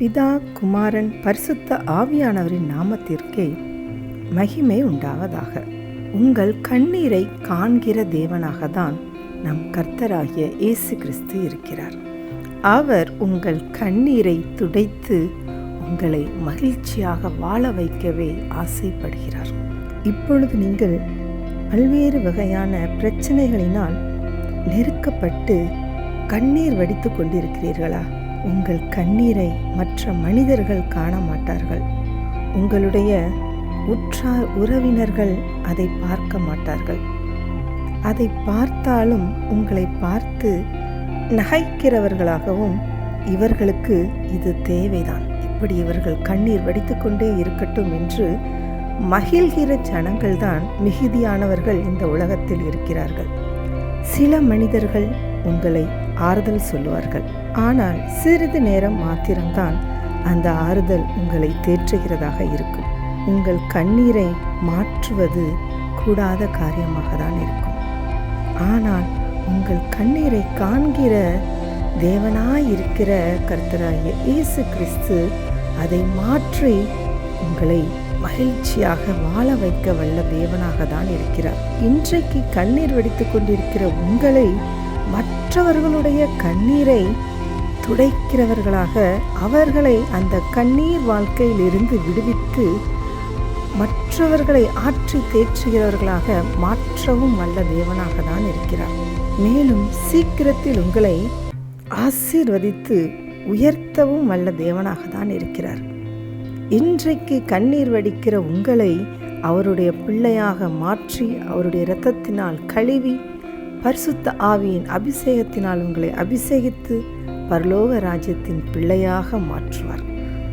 பிதா குமாரன் பரிசுத்த ஆவியானவரின் நாமத்திற்கே மகிமை உண்டாவதாக. உங்கள் கண்ணீரை காண்கிற தேவனாக தான் நம் கர்த்தராகிய இயேசு கிறிஸ்து இருக்கிறார். அவர் உங்கள் கண்ணீரை துடைத்து உங்களை மகிழ்ச்சியாக வாழ வைக்கவே ஆசைப்படுகிறார். இப்பொழுது நீங்கள் பல்வேறு வகையான பிரச்சனைகளினால் நெருக்கப்பட்டு கண்ணீர் வடித்து கொண்டிருக்கிறீர்களா? உங்கள் கண்ணீரை மற்ற மனிதர்கள் காண மாட்டார்கள். உங்களுடைய உற்றார் உறவினர்கள் அதை பார்க்க மாட்டார்கள். அதை பார்த்தாலும் உங்களை பார்த்து நகைக்கிறவர்களாகவும் இவர்களுக்கு இது தேவைதான். இப்படி இவர்கள் கண்ணீர் வடித்துக்கொண்டே இருக்கட்டும் என்று மகிழ்கிற ஜனங்கள்தான் மிகுதியானவர்கள் இந்த உலகத்தில் இருக்கிறார்கள். சில மனிதர்கள் உங்களை ஆறுதல் சொல்லுவார்கள். ஆனால் சிறிது நேரம் மாத்திரம்தான் அந்த ஆறுதல் உங்களை தேற்றுகிறதாக இருக்கும். உங்கள் கண்ணீரை மாற்றுவது கூடாத காரியமாக தான் இருக்கும். ஆனால் உங்கள் கண்ணீரை காண்கிற தேவனாயிருக்கிற கர்த்தராகிய இயேசு கிறிஸ்து அதை மாற்றி உங்களை மகிழ்ச்சியாக வாழ வைக்க வல்ல தேவனாக தான் இருக்கிறார். இன்றைக்கு கண்ணீர் வெடித்துக் கொண்டிருக்கிற உங்களை மற்றவர்களுடைய கண்ணீரை துடைக்கிறவர்களாக அவர்களை அந்த கண்ணீர் வாழ்க்கையிலிருந்து விடுவித்து மற்றவர்களை ஆற்றி தேற்றுகிறவர்களாக மாற்றவும் வல்ல தேவனாக தான் இருக்கிறார். மேலும் சீக்கிரத்தில் உங்களை ஆசீர்வதித்து உயர்த்தவும் வல்ல தேவனாக தான் இருக்கிறார். இன்றைக்கு கண்ணீர் வடிக்கிற உங்களை அவருடைய பிள்ளையாக மாற்றி அவருடைய இரத்தத்தினால் கழுவி பரிசுத்த ஆவியின் அபிஷேகத்தினால் உங்களை அபிஷேகித்து பரலோக ராஜ்யத்தின் பிள்ளையாக மாற்றுவார்.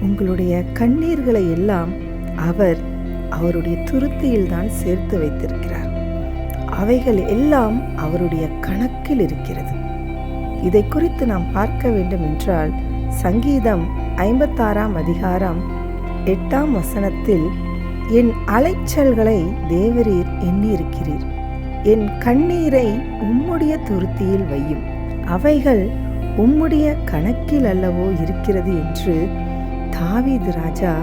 உங்களுடைய கண்ணீர்களை எல்லாம் அவர் அவருடைய துருத்தியில் தான் சேர்த்து வைத்திருக்கிறார். அவைகள் எல்லாம் அவருடைய கணக்கில் இருக்கிறது. இதை குறித்து நாம் பார்க்க வேண்டும் என்றால் சங்கீதம் ஐம்பத்தாறாம் அதிகாரம் எட்டாம் வசனத்தில் என் அலைச்சல்களை தேவரீர் எண்ணியிருக்கிறீர். என் கண்ணீரை உம்முடைய துருத்தியில் வையும். அவைகள் உம்முடைய கணக்கில் அல்லவோ இருக்கிறது என்று தாவீது ராஜா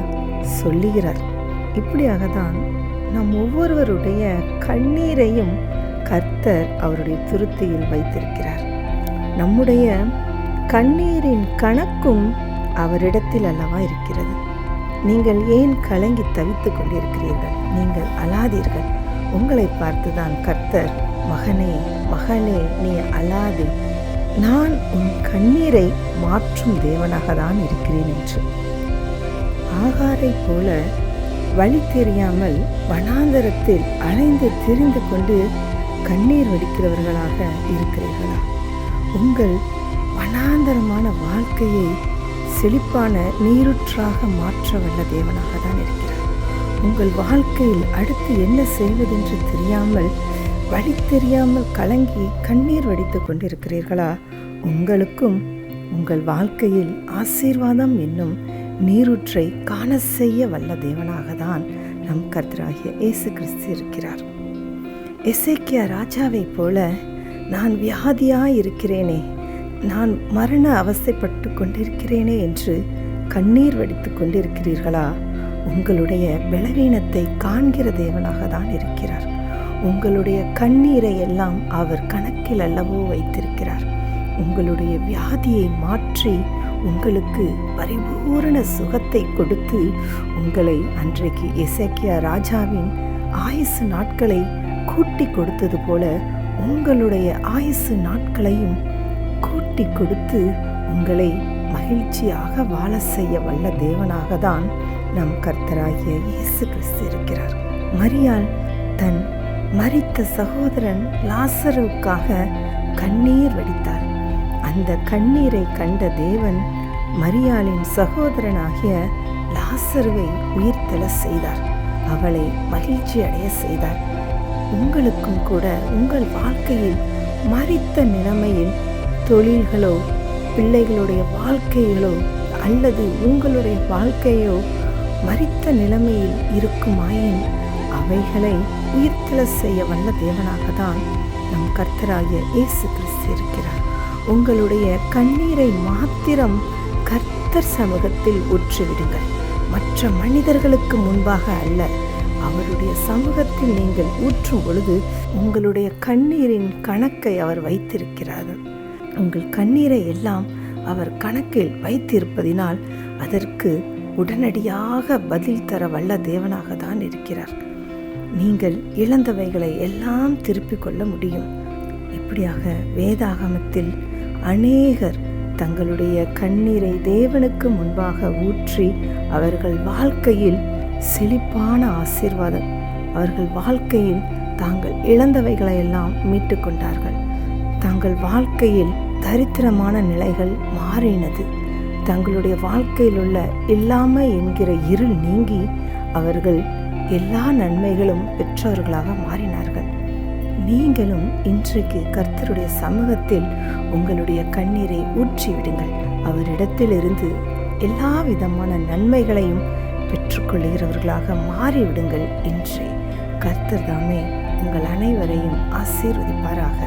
சொல்லுகிறார். இப்படியாக தான் நம் ஒவ்வொருவருடைய கண்ணீரையும் கர்த்தர் அவருடைய துருத்தியில் வைத்திருக்கிறார். நம்முடைய கண்ணீரின் கணக்கும் அவரிடத்தில் அல்லவா இருக்கிறது. நீங்கள் ஏன் கலங்கி தவித்துக் கொண்டிருக்கிறீர்கள்? நீங்கள் அழாதீர்கள். உங்களை பார்த்துதான் கர்த்தர் மகனே மகளே நீ அழாதே. நான் உன் கண்ணீரை மாற்றும் தேவனாக தான் இருக்கிறேன் என்று. ஆகாரை போல வழி தெரியாமல் வனாந்தரத்தில் அலைந்து திரிந்து கொண்டு கண்ணீர் வடிக்கிறவர்களாக இருக்கிறீர்களா? உங்கள் வனாந்தரமான வாழ்க்கையை செழிப்பான நீருற்றாக மாற்ற வல்ல தேவனாக தான் இருக்கிறார். உங்கள் வாழ்க்கையில் அடுத்து என்ன செய்வதென்று தெரியாமல் வழி தெரியாமல் கலங்கி கண்ணீர் வடித்து கொண்டிருக்கிறீர்களா? உங்களுக்கும் உங்கள் வாழ்க்கையில் ஆசீர்வாதம் என்னும் நீரூற்றை காண செய்ய வல்ல தேவனாக தான் நம் கர்த்தராகிய இயேசு கிறிஸ்து இருக்கிறார். எசேக்கியா ராஜாவைப் போல நான் வியாதியாய் இருக்கிறேனே நான் மரண அவசைப்பட்டு கொண்டிருக்கிறேனே என்று கண்ணீர் வடித்து கொண்டிருக்கிறீர்களா? உங்களுடைய பலவீனத்தை காண்கிற தேவனாக தான் இருக்கிறார். உங்களுடைய கண்ணீரை எல்லாம் அவர் கணக்கில் அல்லவோ வைத்திருக்கிறார். உங்களுடைய வியாதியை மாற்றி உங்களுக்கு பரிபூரண சுகத்தை கொடுத்து உங்களை அன்றைக்கு எசேக்கியா ராஜாவின் ஆயுசு நாட்களை கூட்டி கொடுத்தது போல உங்களுடைய ஆயுசு நாட்களையும் கூட்டி கொடுத்து உங்களை மகிழ்ச்சியாக வாழ செய்ய வல்ல தேவனாக தான் நம் கர்த்தராகிய இயேசு கிறிஸ்து இருக்கிறார். மரியாள் தன் மறித்த சகோதரன் லாசருவுக்காக கண்ணீர் வடித்தார். அந்த கண்ணீரை கண்ட தேவன் மரியாளின் சகோதரனாகிய லாசருவை உயிர்த்தெழ செய்தார். அவளை மகிழ்ச்சி அடைய செய்தார். உங்களுக்கும் கூட உங்கள் வாழ்க்கையில் மறித்த நிலைமையில் தொழில்களோ பிள்ளைகளுடைய வாழ்க்கைகளோ அல்லது உங்களுடைய வாழ்க்கையோ மறித்த நிலைமையில் இருக்குமாயின் அவைகளை உயிர்த்தல செய்ய வல்ல தேவனாக தான் நம் கர்த்தராகிய இயேசு கிறிஸ்து இருக்கிறார். உங்களுடைய கண்ணீரை மாத்திரம் கர்த்தர் சமூகத்தில் ஊற்றிவிடுங்கள். மற்ற மனிதர்களுக்கு முன்பாக அல்ல அவருடைய சமூகத்தில் நீங்கள் ஊற்றும் பொழுது உங்களுடைய கண்ணீரின் கணக்கை அவர் வைத்திருக்கிறார் உங்கள் கண்ணீரை எல்லாம் அவர் கணக்கில் வைத்திருப்பதினால் அதற்கு உடனடியாக பதில் தர வல்ல தேவனாக தான் இருக்கிறார். நீங்கள் இழந்தவைகளை எல்லாம் திருப்பிக் கொள்ள முடியும். இப்படியாக வேதாகமத்தில் அநேகர் தங்களுடைய கண்ணீரை தேவனுக்கு முன்பாக ஊற்றி அவர்கள் வாழ்க்கையில் செழிப்பான ஆசீர்வாதம் அவர்கள் வாழ்க்கையில் தாங்கள் இழந்தவைகளை எல்லாம் மீட்டு கொண்டார்கள். தங்கள் வாழ்க்கையில் தரித்திரமான நிலைகள் மாறினது. தங்களுடைய வாழ்க்கையில் உள்ள இல்லாமல் என்கிற இருள் நீங்கி அவர்கள் எல்லா நன்மைகளும் பெற்றவர்களாக மாறினார்கள். நீங்களும் இன்றைக்கு கர்த்தருடைய சமூகத்தில் உங்களுடைய கண்ணீரை ஊற்றிவிடுங்கள் அவரிடத்திலிருந்து எல்லா விதமான நன்மைகளையும் பெற்றுக்கொள்கிறவர்களாக மாறிவிடுங்கள் இன்றே. கர்த்தர் தாமே உங்கள் அனைவரையும் ஆசீர்வதிப்பாராக.